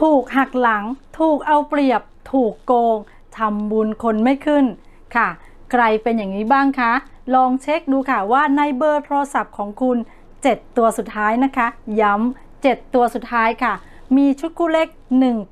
ถูกหักหลัง ถูกเอาเปรียบ ถูกโกงทำบุญคนไม่ขึ้นค่ะ ใครเป็นอย่างนี้บ้างคะ ลองเช็คดูค่ะว่าในเบอร์โทรศัพท์ของคุณ 7 ตัวสุดท้ายนะคะ ย้ำ7ตัวสุดท้ายค่ะ มีชุดคู่เลข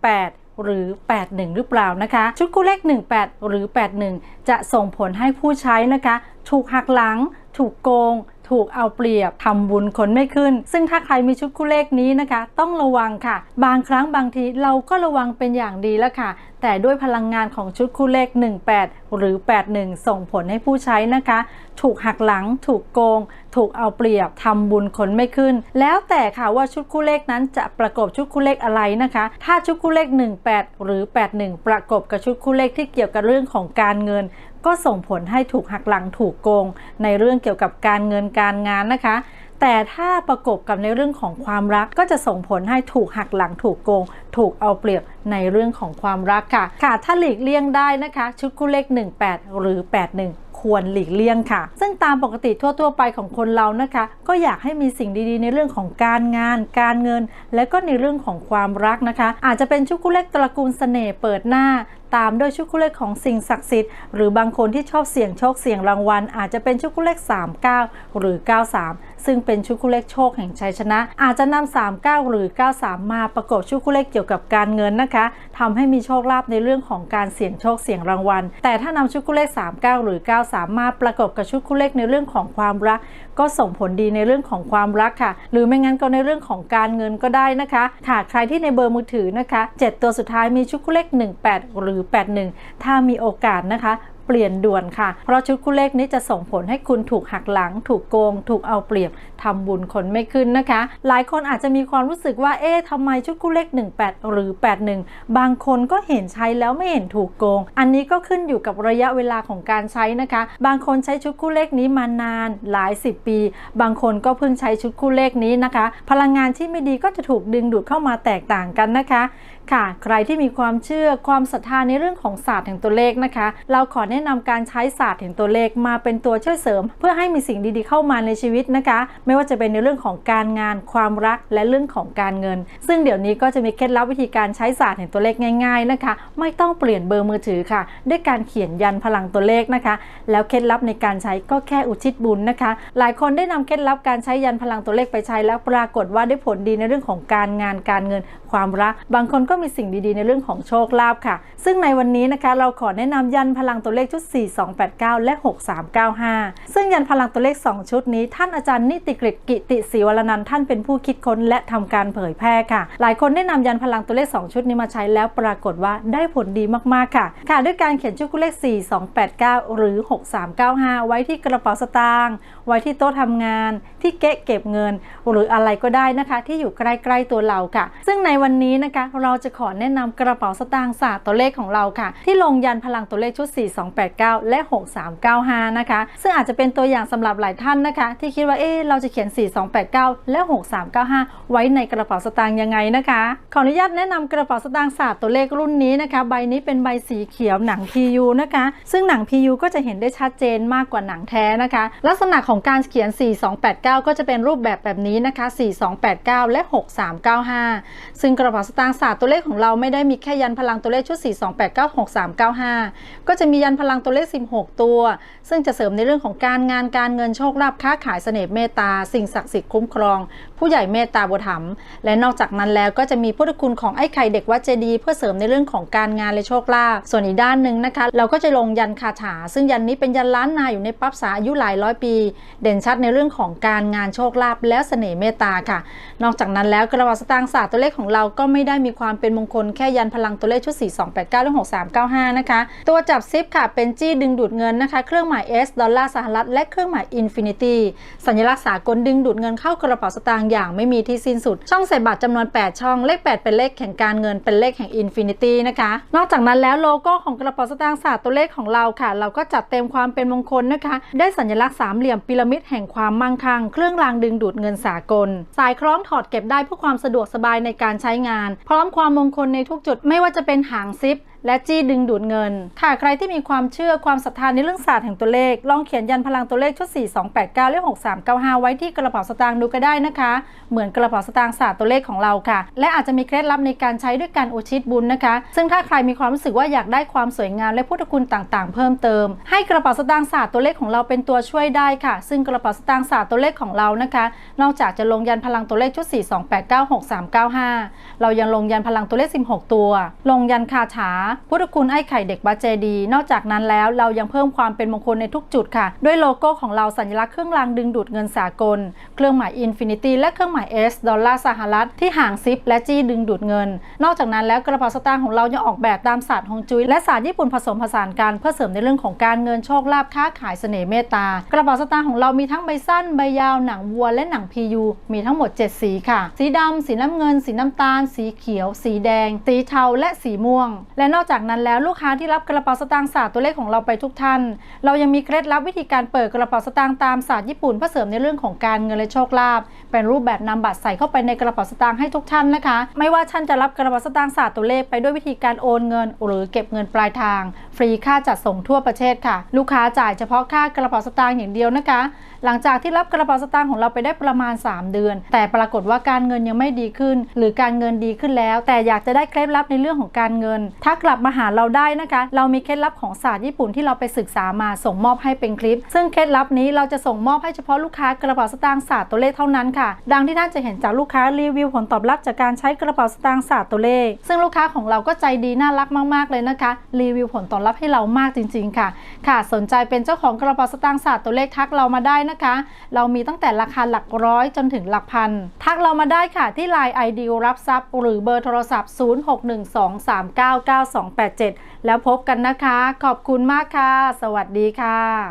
18หรือ 81 หรือเปล่านะคะ ชุดคู่เลข 18 หรือ 81 จะส่งผลให้ผู้ใช้นะคะ ถูกหักหลัง ถูกโกง ถูกเอาเปรียบทำบุญคนไม่ขึ้น ซึ่งถ้าใครมีชุดคู่เลขนี้นะคะ ต้องระวังค่ะ บางครั้งบางทีเราก็ระวังเป็นอย่างดีแล้วค่ะ แต่ด้วยพลังงานของชุดคู่เลข 18 หรือ 81 ส่งผลให้ผู้ใช้นะคะ ถูกหักหลัง ถูกโกง ถูกเอาเปรียบทำบุญคนไม่ขึ้น แล้วแต่ค่ะว่าชุดคู่เลขนั้นจะประกบชุดคู่เลขอะไรนะคะ ถ้าชุดคู่เลข 18 หรือ 81 ประกบกับชุดคู่เลขที่เกี่ยวกับเรื่องของการเงิน ก็ส่งผลให้ถูกหักหลังถูกโกง ในเรื่องเกี่ยวกับการเงินการงานนะคะ แต่ถ้าประกบกับในเรื่องของความรักก็จะส่งผลให้ถูกหักหลังถูกโกง ถูกเอาเปรียบในเรื่องของความรักค่ะ ค่ะ ถ้าหลีกเลี่ยงได้นะคะ ชุดคู่เลข 18 หรือ 81ควรหลีกเลี่ยงค่ะ ซึ่งตามปกติทั่ว ๆ ไปของคนเรานะคะ ก็อยากให้มีสิ่งดีๆ ในเรื่องของการงาน การเงิน และก็ในเรื่องของความรักนะคะ อาจจะเป็นชุดคู่เลขตระกูลเสน่ห์เปิดหน้า ตามด้วยชุดคู่เลขของสิ่งศักดิ์สิทธิ์หรือบางคนที่ชอบเสี่ยงโชคเสี่ยงรางวัล อาจจะเป็นชุดคู่เลข 39 หรือ 93 ซึ่งเป็นชุดคู่เลขโชคแห่งชัยชนะ อาจจะนำ39 หรือ 93 มาประกบชุดคู่เลขเกี่ยวกับการเงินนะคะทำให้มีโชคลาภในเรื่องของการเสี่ยงโชคเสี่ยงรางวัล แต่ถ้านำชุดคู่เลข 39 หรือ 93 มาประกบกับชุดคู่เลขในเรื่องของความรัก ก็ส่งผลดีในเรื่องของความรักค่ะ หรือไม่งั้นก็ในเรื่องของการเงินก็ได้นะคะค่ะใครที่ในเบอร์มือถือนะคะ 7 ตัวสุดท้ายมีชุดคู่เลข 18 หรือ81 ถ้ามีโอกาสนะคะเปลี่ยนด่วนค่ะ เพราะชุดคู่เลขนี้จะส่งผลให้คุณถูกหักหลัง ถูกโกง ถูกเอาเปรียบทำบุญคนไม่ขึ้นนะคะ หลายคนอาจจะมีความรู้สึกว่า เอ๊ะทำไมชุดคู่เลข 18 หรือ 81 บางคนก็เห็นใช้แล้วไม่เห็นถูกโกง อันนี้ก็ขึ้นอยู่กับระยะเวลาของการใช้นะคะ บางคนใช้ชุดคู่เลขนี้มานานหลาย 10 ปี บางคนก็เพิ่งใช้ชุดคู่เลขนี้นะคะ พลังงานที่ไม่ดีก็จะถูกดึงดูดเข้ามาแตกต่างกันนะคะค่ะ ใครที่มีความเชื่อความศรัทธาในเรื่องของศาสตร์แห่งตัวเลขนะคะ เราขอแนะนำการใช้ศาสตร์แห่งตัวเลขมาเป็นตัวช่วยเสริม เพื่อให้มีสิ่งดีๆเข้ามาในชีวิตนะคะ ไม่ว่าจะเป็นในเรื่องของการงาน ความรักและเรื่องของการเงิน ซึ่งเดี๋ยวนี้ก็จะมีเคล็ดลับวิธีการใช้ศาสตร์แห่งตัวเลขง่าย ๆนะคะ ไม่ต้องเปลี่ยนเบอร์มือถือค่ะ ด้วยการเขียนยันพลังตัวเลขนะคะ แล้วเคล็ดลับในการใช้ก็แค่อุทิศบุญนะคะ หลายคนได้นำเคล็ดลับการใช้ยันพลังตัวเลขไปใช้แล้วปรากฏว่าได้ผลดีในเรื่องของการงานการเงิน ความรัก บางคนก็ก็มีสิ่งดีๆ ในเรื่องของโชคลาภค่ะ ซึ่งในวันนี้นะคะ เราขอแนะนำยันพลังตัวเลขชุด 4289 และ 6395 ซึ่งยันพลังตัวเลข 2 ชุดนี้ ท่านอาจารย์นิติกฤตกิติศรีวรนันท์ท่านเป็นผู้คิดค้นและทำการเผยแพร่ค่ะ หลายคนได้นำยันพลังตัวเลข 2 ชุดนี้มาใช้แล้วปรากฏว่าได้ผลดีมากๆค่ะ ค่ะ ด้วยการเขียนชุดคู่เลข 4289 หรือ 6395 ไว้ที่กระเป๋าสตางค์ไว้ที่โต๊ะทำงาน ที่เก๊ะเก็บเงิน หรืออะไรก็ได้นะคะ ที่อยู่ใกล้ๆตัวเราค่ะ ซึ่งในวันนี้นะคะเราจะขอแนะนำกระเป๋าสตางค์ศาสตร์ตัวเลขของเราค่ะ ที่ลงยันพลังตัวเลขชุด 4289 และ 6395 นะคะ ซึ่งอาจจะเป็นตัวอย่างสำหรับหลายท่านนะคะ ที่คิดว่าเอ๊เราจะเขียน 4289 และ 6395 ไว้ในกระเป๋าสตางค์ยังไงนะคะ ขออนุญาตแนะนำกระเป๋าสตางค์ศาสตร์ตัวเลขรุ่นนี้นะคะ ใบนี้เป็นใบสีเขียวหนัง PU นะคะ ซึ่งหนัง PU ก็จะเห็นได้ชัดเจนมากกว่าหนังแท้นะคะ ลักษณะของการเขียน 4289 ก็จะเป็นรูปแบบแบบนี้นะคะ 4289 และ 6395 ซึ่งกระเป๋าสตางค์ศาสตร์ตัวเลขของเราไม่ได้มีแค่ยันพลังตัวเลขชุด 4289 6395ก็จะมียันพลังตัวเลข 16 ตัว ซึ่งจะเสริมในเรื่องของการงานการเงินโชคลาภค้าขายเสน่ห์เมตตา สิ่งศักดิ์สิทธิ์คุ้มครอง ผู้ใหญ่เมตตาบุถัมและนอกจากนั้นแล้วก็จะมีพุทธคุณของไอ้ไข่เด็กวัดเจดีย์เพื่อเสริมในเรื่องของการงานและโชคลาภส่วนอีกด้านหนึ่งนะคะ เราก็จะลงยันคาถา ซึ่งยันนี้เป็นยันล้านนาอยู่ในปั๊บสาอายุหลายร้อยปี เด่นชัดในเรื่องของการงานโชคลาภและเสน่ห์เมตตาค่ะ นอกจากนั้นแล้วกระเป๋าสตางศาสตร์ตัวเลขของเราก็ไม่ได้มีความเป็นมงคลแค่ยันพลังตัวเลขชุด 4289และ6395 นะคะ ตัวจับซิปค่ะเป็นจี้ดึงดูดเงินนะคะ เครื่องหมาย S ดอลลาร์สหรัฐและเครื่องหมาย Infinity สัญลักษณ์สากลดึงดูดเงินเข้ากระเป๋าสตางค์อย่างไม่มีที่สิ้นสุด ช่องใส่บัตรจำนวน 8 ช่องเลข 8 เป็นเลขแห่งการเงินเป็นเลขแห่ง Infinity นะคะ นอกจากนั้นแล้วโลโก้ของกระเป๋าสตางค์ศาสตร์ตัวเลขของเราค่ะ เราก็จัดเต็มความเป็นมงคลนะคะ ได้สัญลักษณ์สามเหลี่ยมพีระมิดแห่งความมั่งคั่งเครื่องรางดึงดูดเงินสากล สายคล้องถอดเก็บได้เพื่อความสะดวกสบายในการใช้งาน พร้อมความมงคลในทุกจุดไม่ว่าจะเป็นหางซิป และจี้ดึงดูดเงิน ค่ะใครที่มีความเชื่อความศรัทธาในเรื่องศาสตร์แห่งตัวเลข ลองเขียนยันพลังตัวเลขชุด 4 2 8 9และ6 3 9 5 ไว้ที่กระเป๋าสตางค์ดูก็ได้นะคะ เหมือนกระเป๋าสตางค์ศาสตร์ตัวเลขของเราค่ะ และอาจจะมีเคล็ดลับในการใช้ด้วยการอุทิศบุญนะคะ ซึ่งถ้าใครมีความรู้สึกว่าอยากได้ความสวยงามและพุทธคุณต่างๆ เพิ่มเติม ให้กระเป๋าสตางค์ศาสตร์ตัวเลขของเราเป็นตัวช่วยได้ค่ะ ซึ่งกระเป๋าสตางค์ศาสตร์ตัวเลขของเรานะคะ นอกจากจะลงยันพลังตัวเลขชุด 4 2 8 9 6 3 9 5 เรายังลงยันพลังตัวเลข 16 ตัว ลงยันคาถาพุทธคุณไอ้ไข่เด็กวัดเจดี นอกจากนั้นแล้วเรายังเพิ่มความเป็นมงคลในทุกจุดค่ะ ด้วยโลโก้ของเราสัญลักษณ์เครื่องรางดึงดูดเงินสากล เครื่องหมายอินฟินิตี้และเครื่องหมาย S ดอลลาร์สหรัฐที่ห่างซิปและจี้ดึงดูดเงิน นอกจากนั้นแล้วกระเป๋าสตางค์ของเรายังออกแบบตามศาสตร์ฮงจุ้ยและศาสตร์ญี่ปุ่นผสมผสานกันเพื่อเสริมในเรื่องของการเงินโชคลาภค้าขายเสน่ห์เมตตากระเป๋าสตางค์ของเรามีทั้งใบสั้นใบยาวหนังวัวและหนังพียูมีทั้งหมด 7 สีค่ะ สีดำสีน้ำเงิน สีน้ำตาล สีเขียว สีแดง สีเทาและสีม่วง และนอกจากนั้นแล้วลูกค้าที่รับกระเป๋าสตางค์ศาสตร์ตัวเลขของเราไปทุกท่าน เรายังมีเคล็ดลับวิธีการเปิดกระเป๋าสตางค์ตามศาสตร์ญี่ปุ่นเพื่อเสริมในเรื่องของการเงินและโชคลาภเป็นรูปแบบนำบัตรใส่เข้าไปในกระเป๋าสตางค์ให้ทุกท่านนะคะ ไม่ว่าท่านจะรับกระเป๋าสตางค์ศาสตร์ตัวเลขไปด้วยวิธีการโอนเงิน หรือเก็บเงินปลายทาง ฟรีค่าจัดส่งทั่วประเทศค่ะ ลูกค้าจ่ายเฉพาะค่ากระเป๋าสตางค์อย่างเดียวนะคะ หลังจากที่รับกระเป๋าสตางค์ของเราไปได้ประมาณ 3 เดือน แต่ปรากฏว่าการเงินยังไม่ดีขึ้น หรือการเงินดีขึ้นแล้ว แต่อยากจะได้เคล็ดลับในเรื่องของการเงินถ้ากลับมาหาเราได้นะคะ เรามีเคล็ดลับของศาสตร์ญี่ปุ่นที่เราไปศึกษามาส่งมอบให้เป็นคลิป ซึ่งเคล็ดลับนี้เราจะส่งมอบให้เฉพาะลูกค้ากระเป๋าสตางค์ศาสตร์ตัวเลขเท่านั้นค่ะ ดังที่ท่านจะเห็นจากลูกค้ารีวิวผลตอบรับจากการใช้กระเป๋าสตางค์ศาสตร์ตัวเลข ซึ่งลูกค้าของเราก็ใจดีน่ารักมากๆเลยนะคะ รีวิวผลตอบรับให้เรามากจริง ๆ ค่ะ ค่ะ สนใจเป็นเจ้าของกระเป๋าสตางค์ศาสตร์ตัวเลขทักเรามาได้นะคะ เรามีตั้งแต่ราคาหลักร้อยจนถึงหลักพัน ทักเรามาได้ค่ะที่ Line ID รับทรัพย์หรือเบอร์โทรศัพท์ 0 2287 แล้วพบกันนะคะ ขอบคุณมากค่ะ สวัสดีค่ะ